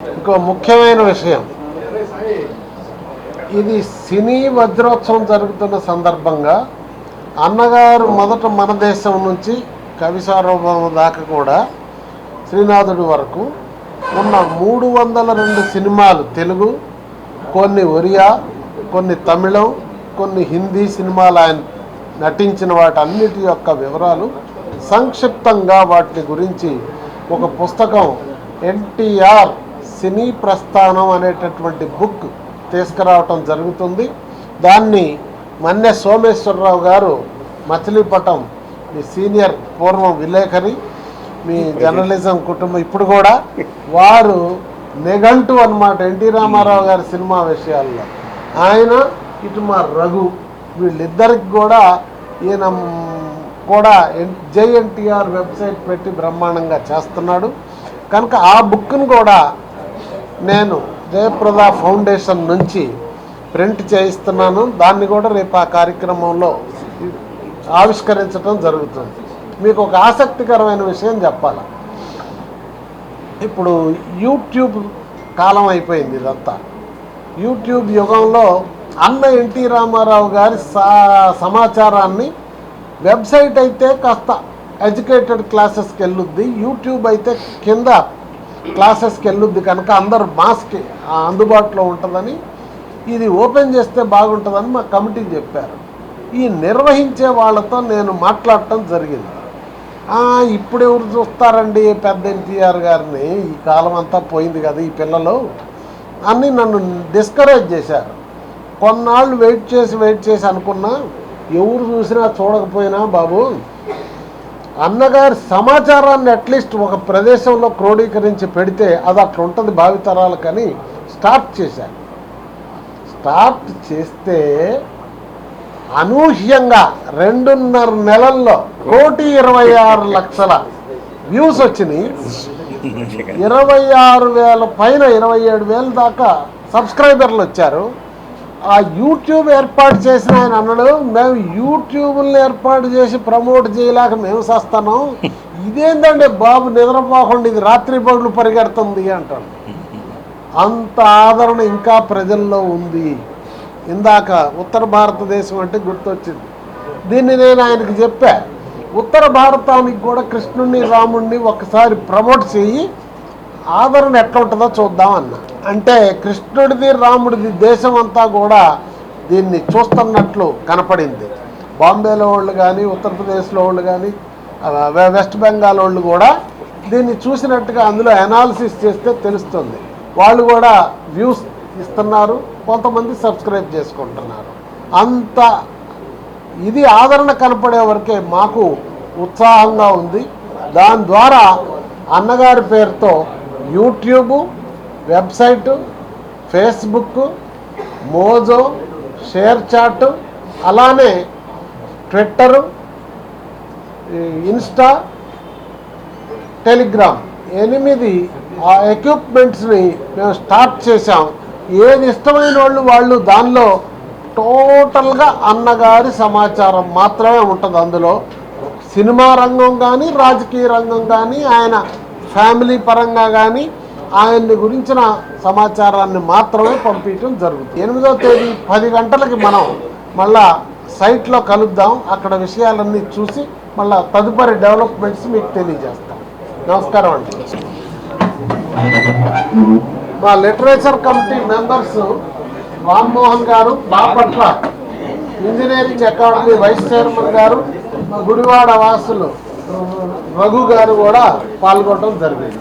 ఇంకో ముఖ్యమైన విషయం. ఇది సినీ వజ్రోత్సవం జరుగుతున్న సందర్భంగా అన్నగారు మొదట మన దేశం నుంచి కవి సార్వభౌమ దాకా కూడా శ్రీనాథుడి వరకు ఉన్న మూడు వందల రెండు సినిమాలు తెలుగు కొన్ని ఒరియా కొన్ని తమిళం కొన్ని హిందీ సినిమాలు ఆయన నటించిన వాటన్నిటి యొక్క వివరాలు సంక్షిప్తంగా వాటి గురించి ఒక పుస్తకం ఎన్టీఆర్ సినీ ప్రస్థానం అనేటటువంటి బుక్ తీసుకురావటం జరుగుతుంది. దాన్ని మన్నె సోమేశ్వరరావు గారు మచిలీపట్నం మీ సీనియర్ పూర్వం విలేకరి మీ జర్నలిజం కుటుంబం. ఇప్పుడు కూడా వారు నిఘంటు అన్నమాట ఎన్టీ రామారావు గారి సినిమా విషయాల్లో. ఆయన ఇటు మా రఘు వీళ్ళిద్దరికి కూడా ఈయన కూడా ఎన్- జై ఎన్టీఆర్ వెబ్సైట్ పెట్టి బ్రహ్మాండంగా చేస్తున్నాడు. కనుక ఆ బుక్ను కూడా నేను జయప్రద ఫౌండేషన్ నుంచి ప్రింట్ చేయిస్తున్నాను. దాన్ని కూడా రేపు ఆ కార్యక్రమంలో ఆవిష్కరించడం జరుగుతుంది. మీకు ఒక ఆసక్తికరమైన విషయం చెప్పాలి? ఇప్పుడు యూట్యూబ్ కాలం అయిపోయింది ఇదంతా. యూట్యూబ్ యుగంలో అన్న ఎన్టీ రామారావు గారి సా సమాచారాన్ని వెబ్సైట్ అయితే కాస్త ఎడ్యుకేటెడ్ క్లాసెస్కి వెళ్ళుద్ది యూట్యూబ్ అయితే కింద క్లాసెస్కి వెళ్ళుద్ది కనుక అందరు మాస్క్ అందుబాటులో ఉంటుందని ఇది ఓపెన్ చేస్తే బాగుంటుందని మా కమిటీ చెప్పారు. ఈ నిర్వహించే వాళ్ళతో నేను మాట్లాడటం జరిగింది. ఇప్పుడు ఎవరు చూస్తారండి పెద్ద ఎన్టీఆర్ గారిని? ఈ కాలం అంతా పోయింది కదా ఈ పిల్లలు. అని నన్ను డిస్కరేజ్ చేశారు. కొన్నాళ్ళు వెయిట్ చేసి వెయిట్ చేసి అనుకున్నా ఎవరు చూసినా చూడకపోయినా బాబు అన్నగారి సమాచారాన్ని అట్లీస్ట్ ఒక ప్రదేశంలో క్రోడీకరించి పెడితే అది అట్లా ఉంటుంది భావితరాలకని స్టార్ట్ చేశాను స్టార్ట్ చేస్తే అనూహ్యంగా రెండున్నర నెలల్లో కోటి ఇరవై ఆరు లక్షల వ్యూస్ వచ్చినాయి. ఇరవై ఆరు వేల పైన ఇరవై ఏడు వేల దాకా సబ్స్క్రైబర్లు వచ్చారు. ఆ యూట్యూబ్ ఏర్పాటు చేసిన ఆయన అన్నాడు మేము యూట్యూబ్ని ఏర్పాటు చేసి ప్రమోట్ చేయలేక మేము చేస్తున్నాం. ఇదేంటంటే బాబు నిద్రపోకుండా ఇది రాత్రి పగులు పరిగెడుతుంది అంటాడు. అంత ఆదరణ ఇంకా ప్రజల్లో ఉంది. ఇందాక ఉత్తర భారతదేశం అంటే గుర్తొచ్చింది. దీన్ని నేను ఆయనకి చెప్పా. ఉత్తర భారతానికి కూడా కృష్ణుణ్ణి రాముణ్ణి ఒకసారి ప్రమోట్ చేయి. ఆదరణ ఎట్లా ఉంటుందో చూద్దాం అన్న. అంటే కృష్ణుడిది రాముడిది దేశం అంతా కూడా దీన్ని చూస్తున్నట్లు కనపడింది. బాంబేలో వాళ్ళు కానీ ఉత్తరప్రదేశ్లో వాళ్ళు కానీ వెస్ట్ బెంగాల్ వాళ్ళు కూడా దీన్ని చూసినట్టుగా అందులో అనాలిసిస్ చేస్తే తెలుస్తుంది. వాళ్ళు కూడా వ్యూస్ ఇస్తున్నారు కొంతమంది సబ్స్క్రైబ్ చేసుకుంటున్నారు. అంత ఇది ఆదరణ కనపడే వరకే మాకు ఉత్సాహంగా ఉంది. దాని ద్వారా అన్నగారి పేరుతో YouTube website Facebook mojo ShareChat అలానే ట్విట్టరు ఇన్స్టా టెలిగ్రామ్ ఎనిమిది ఆ ఎక్విప్మెంట్స్ని మేము స్టార్ట్ చేశాం. ఏది ఇష్టమైన వాళ్ళు వాళ్ళు దానిలో టోటల్గా అన్నగారి సమాచారం మాత్రమే ఉంటుంది అందులో. సినిమా రంగం కానీ రాజకీయ రంగం కానీ ఆయన ఫ్యామిలీ పరంగా కానీ ఆయన్ని గురించిన సమాచారాన్ని మాత్రమే పంపించడం జరుగుతుంది. ఎనిమిదో తేదీ పది గంటలకి మనం మళ్ళా సైట్లో కలుద్దాం. అక్కడ విషయాలన్నీ చూసి మళ్ళా తదుపరి డెవలప్మెంట్స్ మీకు తెలియజేస్తాం. నమస్కారం అండి. మా literature committee members Rammohan garu Bapatla engineering academy vice chairman garu Gudivada Vasulu Raghu గారు కూడా పాల్గొనడం జరిగింది.